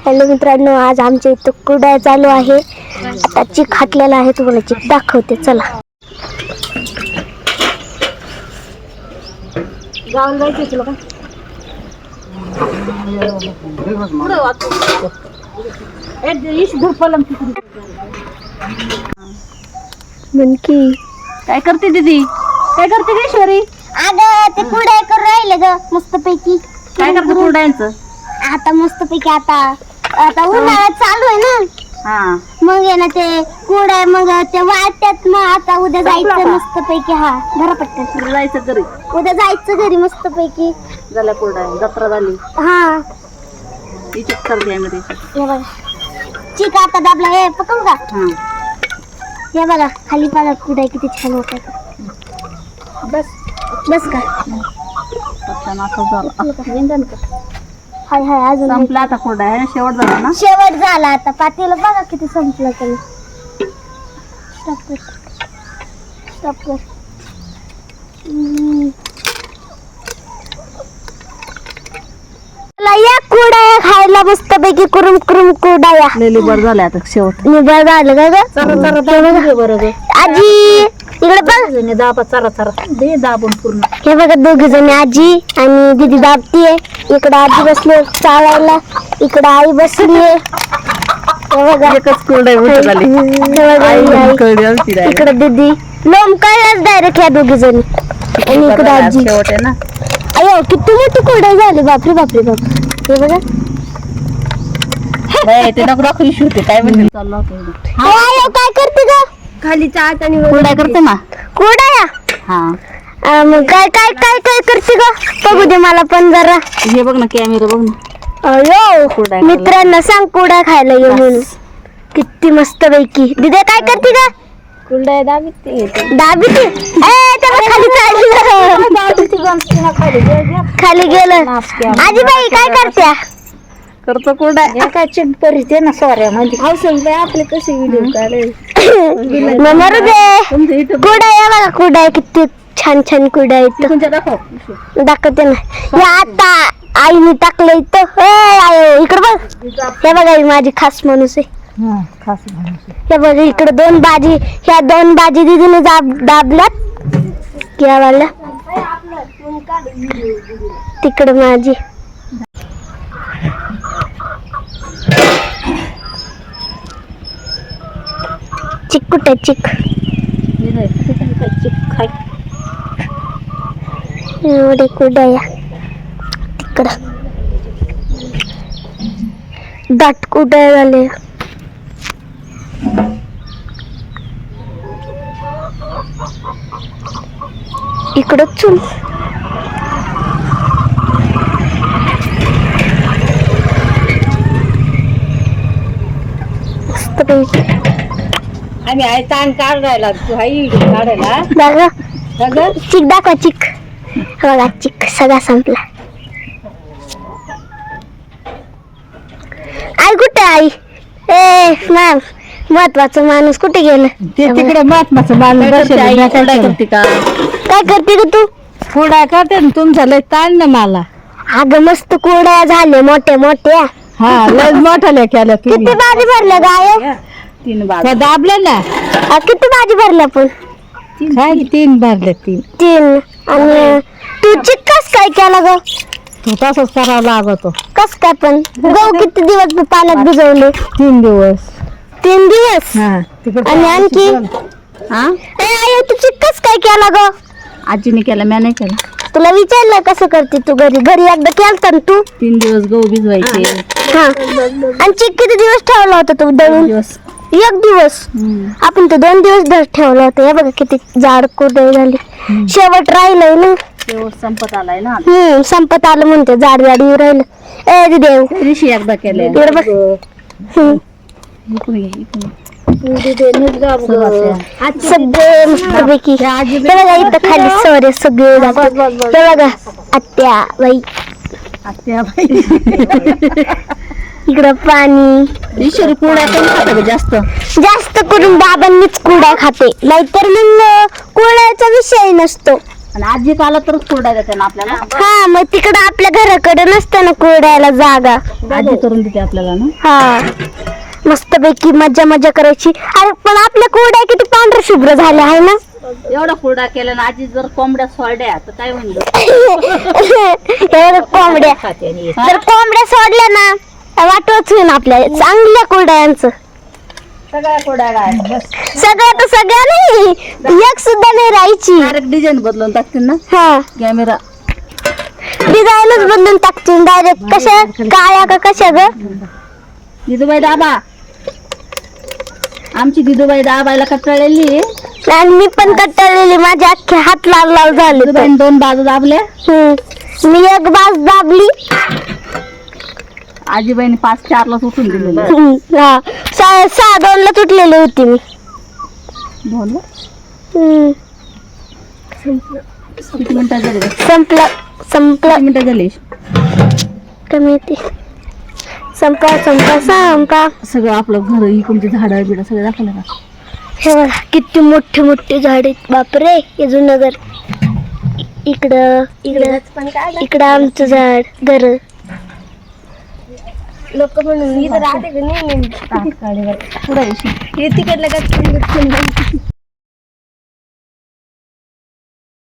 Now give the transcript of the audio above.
Hello मित्रांनो आज आमच्या इथं कुडाळ चालू आहे. आता चिक खाटलेला आहे तुम्हाला चिक दाखवते चला. म्हणकी काय? करते दीदी? काय करते ग ईश्वरी अगं ते कुडाळ करून राहिले ग मस्त पैकी काय करते कुरड्यांचं? आता मस्त पैकी आता आता उन्हाळा चालू आहे ना. हा. मग आहे ना ते कुडाळ मग ते वाट्यात मग आता उद्या जायचं का? मस्त पैकी हा घरा पटकन जायचं घरी. उद्या जायचं घरी मस्त पैकी झाल्या कुरड्या जत्रा झाली. हा. तिची करते आम्ही त्याची हे बघा. चिक आता दाबला हे पकड का? हा. हे बघा खाली पाला कुठे किती छान होत बस. बस का? पटकन असं झालं. हाय हाय अजून. संपला आता कुरड्या आहे? शेवट झाला ना? शेवट झाला आता. पातेलं बघा किती संपलं तरी. स्टॉप कर. स्टॉप कर. चला या कुडाया खायला मस्त पैकी कुरुम कुरुम कुडाया बर झाल्या आता शेवट. निबळ झालं का ग. आजी! इकडे बघ. दाबा चरा चरा दे दाबून पूर्ण. हे बघा दोघी जणी आजी आणि दीदी दाबतीये. इकडे आजी बसली चालायला. इकडे आई बसली हे बघा. एकच कुरड्या उठत आली हे बघा आई. कळली आमची direct. इकडे दीदी. लोम कळल्याच डायरेक्ट ह्या दोघी जणी आणि इकडे आजी शेवट आहे ना. अयो किती मोठी कोरडे झाली. बापरे बापरे बाप हे बघा. बाई, ते नको दाखवू issue ते काय म्हणते? चाललं होतं इकडे. अयो, अयो, काय करते ग? खाली चाट आणि कुरड्या करते ना? कोरड्या? हा. मग काय काय काय काय करते ग? बघू दे मला पण जरा. हे बघ ना कॅमेरा बघ ना. अयो कुरडया. मित्रांना सांग कुडा खायला ये म्हणून किती मस्त पैकी दिदे काय करते का कुरड्या दाबी दाबी ती. ए त्याला खाली चालली खाली. गेलं. आजीबाई काय करत्या? करतो कुरड्या काय चेक करते ना सॉऱ्या मध्ये आपले कसे व्हिडिओ मग मरू दे. कुडा या बघा. कुडा किती छान छान कुडा दाखव. दाखवते ना. या आता आईने टाकलं इथं. ए आयो इकडं बघ. हे बघा ही माझी खास माणूस आहे. खास हे बघा इकडे दोन बाजी ह्या दोन बाजी दिदीने दाब दाबल्यात. या वाल्या तिकडे माझी. चिक कुठे चिक. एवढे कुडया तिकडं. दाट कुडया झाले? इकडं चुल. मस्त पैकी. आम्ही आहे ताण काढायला तू हाय काढायला. सगळं? चिक दाखवा चिक. बघा चिक सगळा संपला. आई कुठे आई? ए मॅम महत्त्वाचा माणूस कुठे गेलं? ते तिकडे महात्माचं माणूस बसेल करते का? काय करते ग तू? कुरड्या करते ना तुमचा लय ताण ना मला. अगं मस्त कोड्या झाले मोठ्या मोठ्या हा लय मोठा केलं किती भाजी भरल्या गाय तीन बाग दाबलं ना? आ, किती भाजी भरल्या पण? काय तीन. भरले तीन. तीन. आणि तू चिक्कास काय केला ग? तू तसंच करावं लागतो. कस काय पण? गहू किती दिवस पाण्यात भिजवले? तीन दिवस. तीन दिवस? हा तिकडे आणि आणखी? हा ए, आई, तू चिक्कास काय केला ग? आजीने केला म्या नाही केला. तुला विचारलं कसं करते तू घरी? घरी एकदा केलता ना तू? तीन दिवस गहू भिजवायचे. हा. आणि चिक किती दिवस ठेवला होता तू दळून? दिवस. एक दिवस. आपण तर दोन दिवस धर ठेवला होता. हे बघा किती जाड कुरडई झाली. शेवट राहिलंय ना. शेवट संपत आलाय ना. हम्म संपत आलं म्हणते. जाड जाड येऊ राहिलं. ए देव. दिवशी एकदा केले इकडे बघ. हम्म. सगळे मस्तपैकी हे बघा इथं खाली सवरे सगळे जातात. हे बघा आत्या बाई आत्या बाई. इकडं पाणी. ईश्वरी कुरड्या कोण खातं जास्त? जास्त करून बाबांनीच कुड्या खाते. नाहीतर मग कुड्याचा विषय नसतो. आणि आजी आला तरच कुरडा देते ना आपल्याला? हा मग तिकडं आपल्या घराकडे नसतं ना कुरडायला जागा. आजी करून देते आपल्याला ना? हा. मस्तपैकी मजा मजा करायची. अरे पण आपल्या कुरड्या किती पांढऱ्या शुभ्र झाल्या आहे ना? एवढा कुरडा केला ना आजी जर कोंबड्या सोडल्या तर काय म्हणलं? एवढं कोंबड्या. जर कोंबड्या सोडल्या ना तर वाटवच होईन आपल्या चांगल्या कुरड्यांचं सगळ्या कुरड्या सगळ्या तर सगळ्या नाही. एक सुद्धा नाही राहायची. डायरेक्ट डिझाईन बदलून टाकतील ना? हा. कॅमेरा डिझाईनच बदलून टाकतील. डायरेक्ट कशा? काळ्या का कशा ग? दिदूबाई दाबा. आमची दिदूबाई दाबायला कटाळलेली आणि मी पण कटाळलेली माझे अख्खे हात लाल लाल झाले. दिदूबाईने दोन बाजू दाबल्या. हम्म. मी एक बाज दाबली. आजीबाईने पाच चारला सुटून दिलेलं. हा. सहा सहा दोन ला तुटलेली होती मी. दोन हम्म. किती मिनिटं झाले किती संपलं संपलं. मिनिटं झाली? कमी येते संपा संपा संपा. सगळं आपलं घर इकडचे झाडं बिडं सगळं दाखवलं का? हे बघा किती मोठे मोठे झाड आहेत. बापरे हे जुनं घर. इकडं इकडं इकडं आमचं झाड घर. लोक म्हणून इथं राहते का नाही पुढे तिकडलं का